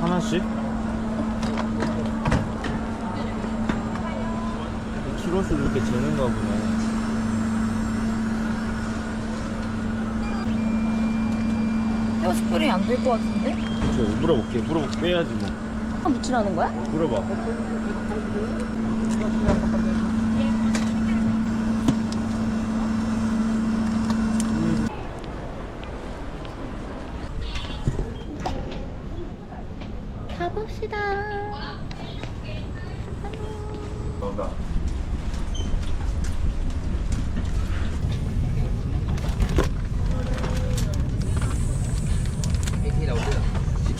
하나씩? 키로수를 이렇게 재는가 보네. 헤어스프레이 안 될 것 같은데? 저 물어볼게. 물어볼게. 빼야지 뭐. 한 묻히라는 거야? 물어봐.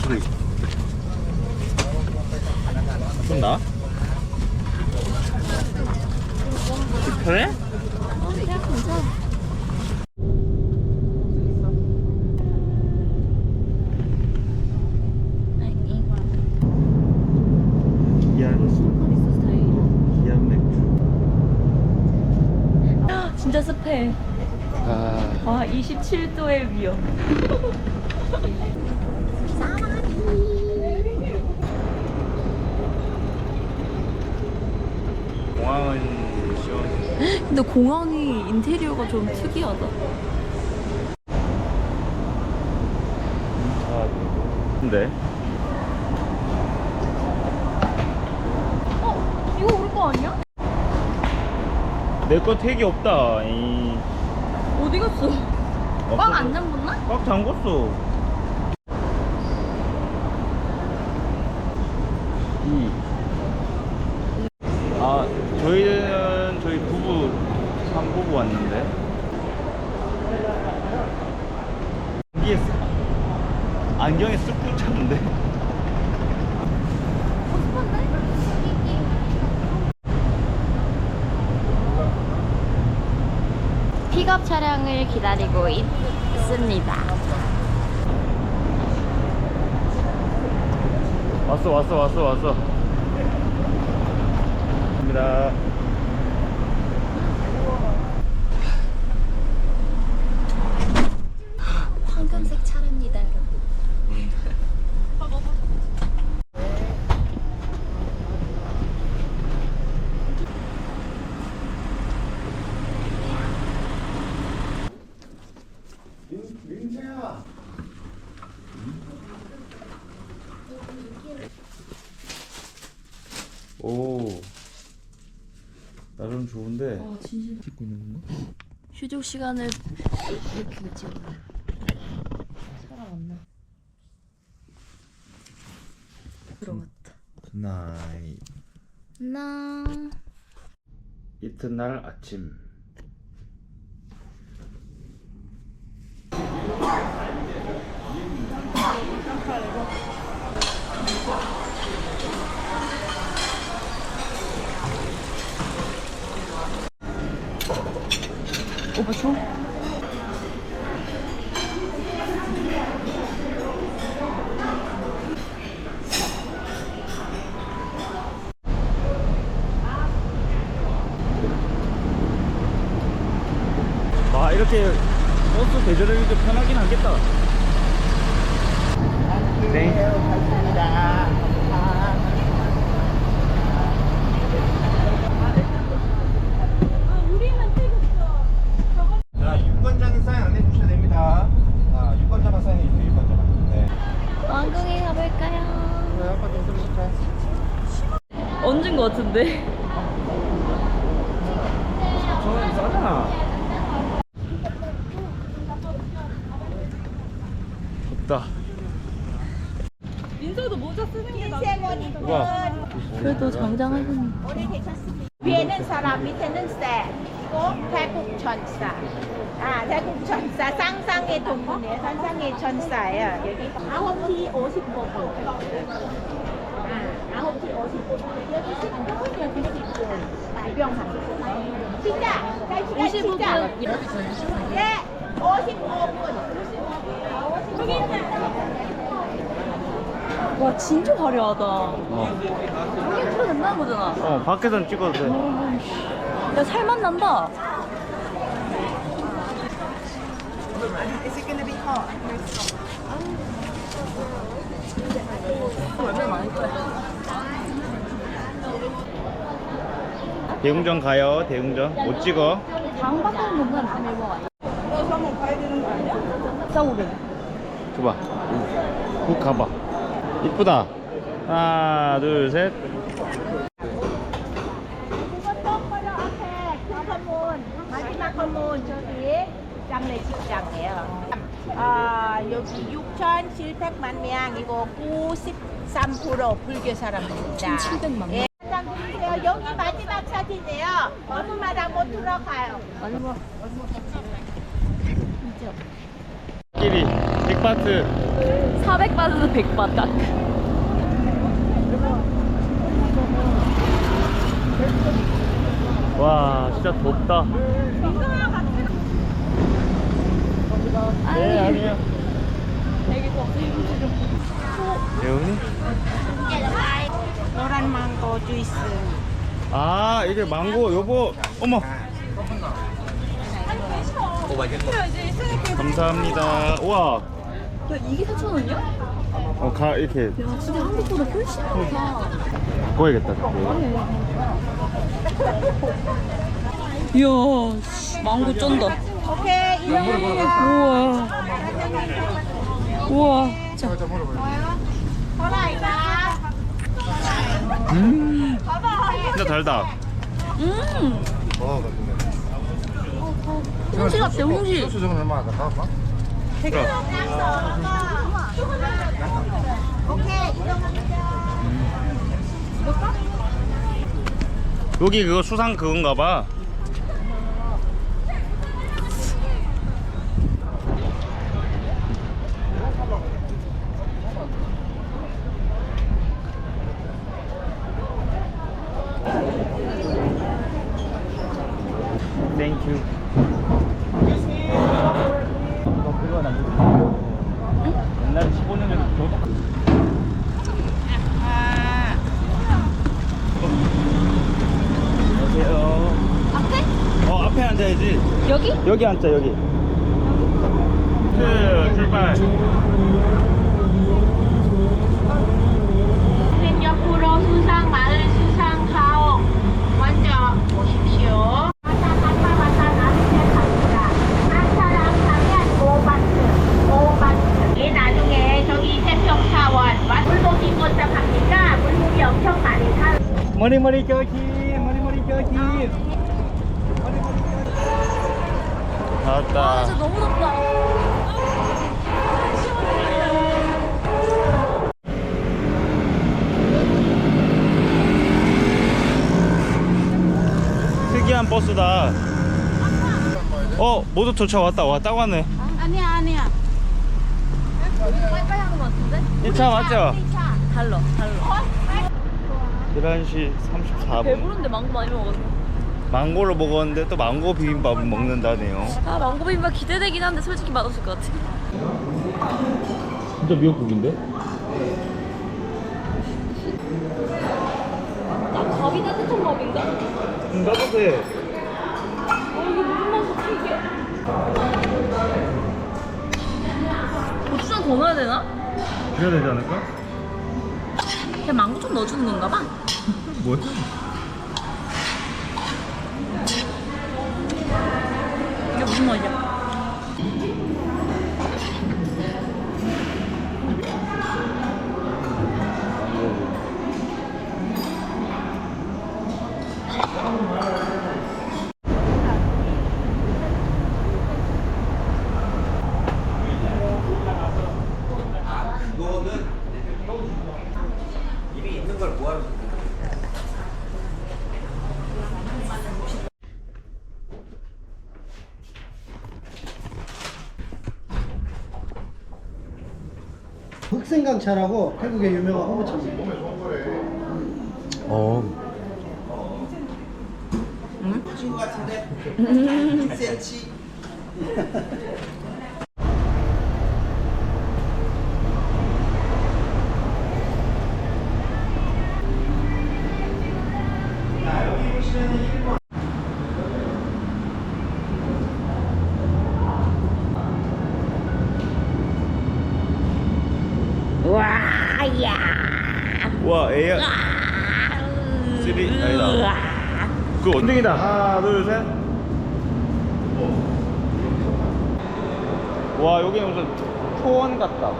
지키고 좀 나? 불편해? 진짜 습해. 아 와, 27도의 위험. 공항은 시원해 근데 공항이 인테리어가 좀 특이하다. 근데 어? 이거 우리 거 아니야? 내 거 택이 없다 이... 어디 갔어? 꽉안 잠궜나? 꽉 잠궜어 이... 아 저희는 저희 부부 삼부부 왔는데 여기에 스- 안경에 쑥쑥 찼는데 픽업 차량을 기다리고 있습니다. 왔어 왔어 왔어 왔어 갑니다 황금색 차량입니다, 여러분. 오 나름 좋은데 아, 진심. 찍고 있는 건가? 휴족 시간을 이렇게 찍어. 사람 왔나? 들어갔다. 나이 나 이튿날 아침 오빠 줘? 아 이렇게 버스 대절하기 좀 편하긴 하겠다 네 자, 유권자는 사인 안 해주셔야 됩니다. 아, 유권자만 사인해 주세요, 유권자만. 네. 왕궁에 얹은 거 같은데? 저는 싸잖아 덥다 민서도 모자 쓰는 게 나. 우와 그래도 장장하군. 위에는 사람, 밑에는 새. 그리고 태국 전사. 아, 태국 전사. 상상의 동문이에요. 상상의 전사예요. 여기 아홉 시 55분. 아, 아홉 시 55분. 여기 10분, 여기 10분. 이병헌. 진짜! 잘 시간 진짜! 55분. 예! 55분. 55분. 여기. 와 진짜 화려하다. 어. 이게 찍어 된다는 거잖아. 어 밖에선 찍어도 돼. 야 살만 난다. 대웅전 가요. 대웅전 못 찍어. 당 바꾸는 건다 먹어. 싸우래. 줘봐. 국 가봐. 이쁘다. 하나 둘 셋. 그것도 바로 앞에 그 건물 마지막 건물 저기 장례 직장이에요. 아 여기 6,700만 명이고 93% 불교 사람들입니다. 6,700만 명? 예. 여기 마지막 사진이에요. 건물마다 못 들어가요. 마지막. 끼리 빅바트. 400바트 100바트. 와 진짜 덥다. 네 아니요. 예은이? 노란 망고 주이스. 아 이게 망고 요거 어머. 감사합니다. 우와. 야 이게 4,000원이야? 야 어, 가 이렇게 진짜 한국보다 훨씬 싸다. 바꿔야겠다. 그때. 이야 씨, 망고 쩐다. 오케이. 우와. 우와. 자. 음. 진짜 달다. 음. 어, 홍시 같아 홍시. 수정은 얼마나 가? 그럼. 오케이. 여기 그거 수상 그건가 봐. 땡큐. 이거 그건 아니고. 옛날에 15년 전에 그거 똑같- 안녕하세요. 앞에? 어 앞에 앉아야지. 여기? 앉자 여기. 그 출발. 옆으로 수상 마을 수상 가옥 먼저 오십시오. 마사 마사 마사 나중에 갑니다. 한 사람 가면 5바트, 5바트. 이 나중에 저기 태평사원 물고기 꽃다 갑니까? 물고기 엄청 많이 사. 머리 머리 껴기 머리 머리 껴기. 아 나왔다. 진짜 너무 덥다. 특이한 버스다. 어 모두 도착 왔다 왔다 왔네. 아니야 아니야. 빨리 하는 거 같은데? 1차 맞죠? 달러 달러. 11시 34분. 배부른데 망고 많이 먹었어. 망고를 먹었는데 또 망고 비빔밥을 먹는다네요. 아 망고 비빔밥 기대되긴 한데 솔직히 맛없을 것 같아. 진짜 미역국인데? 나 밥이 따뜻한 밥인가? 응, 따뜻해. 어 이게 무슨 맛이 튀겨? 고추장 더 넣어야 되나? 그래야 되지 않을까? 그냥 망고 좀 넣어주는 건가 봐. 뭐야? 이 흑생강차라고 태국의 유명한 허브차입니다. 어. 와 AI 쓰리 아니다. 그 원등이다. 하나 둘 셋 와 여기 무슨 초원 같다.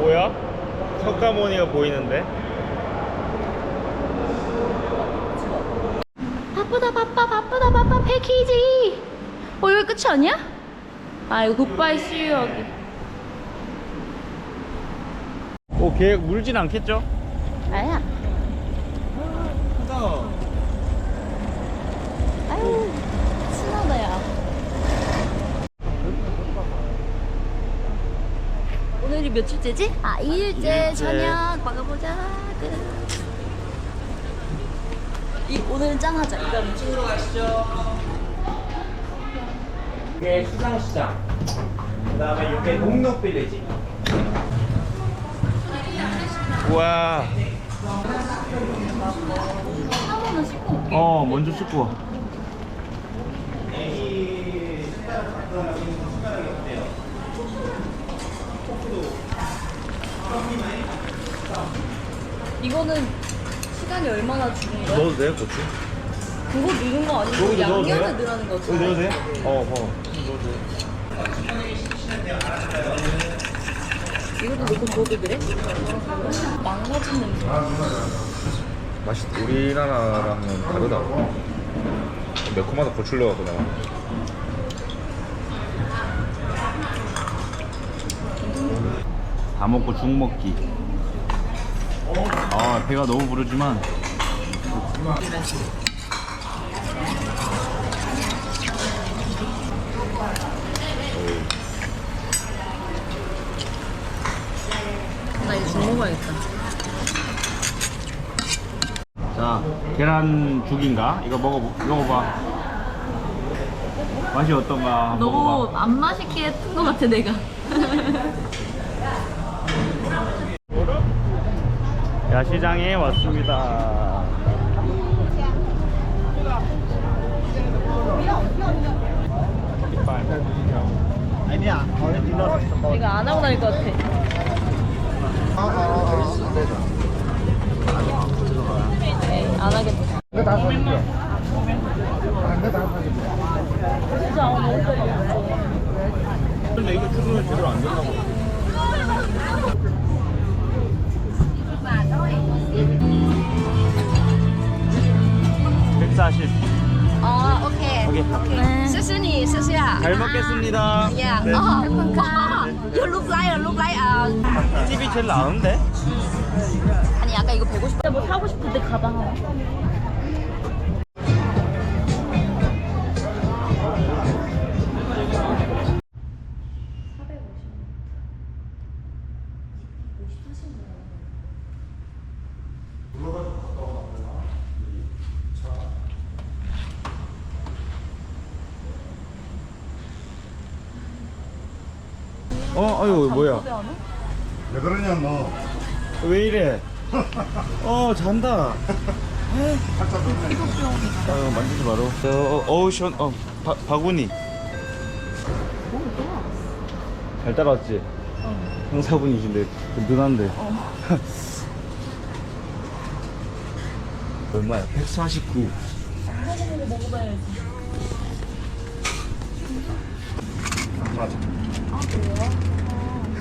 뭐야? 석가모니가 보이는데? 바쁘다 바빠 바빠 패키지 어 여기 끝이 아니야? 아 이거 굿바이 씨유 여기 오, 걔 물진 않겠죠? 아야 크다. 아유 신나다 야 오늘이 며칠째지? 아 2일째 이일째. 저녁 먹어보자 끝. 이, 오늘은 짱하자 이거 이쪽으로 가시죠. 이게 수상시장. 그 다음에 이게. 사모는 씻고 올게 어, 먼저 씻고 와. 이거는 시간이 얼마나 주는 거야? 넣어도 돼, 고추? 그거 넣는 거 아니고 여기도 넣어도 양념을 돼요? 넣으라는 거지 여기 넣어도 돼? 어, 어. 돼. 이것도 넣고 줘도 그래? 망가진 냄새 맛이 우리나라랑은 다르다. 매콤하다 고추 넣어갖고 나와. 다 먹고 죽 먹기. 아 배가 너무 부르지만. 나 이거 죽 먹어야겠다 자 계란죽인가? 이거 먹어 먹어봐. 맛이 어떤가? 너무 먹어봐. 안 맛있게 튼거 같아 내가 야시장에 왔습니다. 아니야. 이거 안 하고 다닐 것 같아 에이, 안 하겠다 이거 다 사줄게. 아, 이거 다 사줄게. 진짜 아, 너무 배가 근데 이거 주소는 제대로 안 된다고. 백사십. 아 오케이 오케이. 네. 谢谢你，谢谢啊。 잘 먹겠습니다. Yeah. 네. Oh, wow. You look like, look like. Uh, TV 제일 나은데? 아니 아까 이거 150원 뭐 사고 싶은데 가방 하나 어, 아유 뭐야? 어 잔다. 아유 만지지 마라. 어, 어우 시원. 어 바, 바구니. 잘 따라왔지? 형사분이신데 든든한데. 얼마야? 149. 맞아.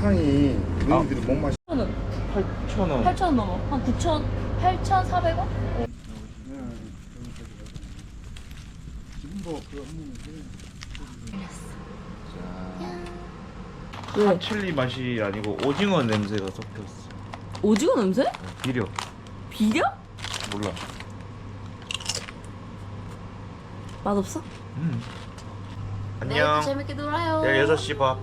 향이 너희들이 못 마시. 8,000원 8,000원. 8,000원 넘어 한 9,000 8,400원? 지금도 그 업무 왜? 칠리 맛이 아니고 오징어 냄새가 섞였어. 오징어 냄새? 비려. 비려? 몰라. 맛없어? 음. 네, 안녕. 재밌게 놀아요 내일 6시 봐.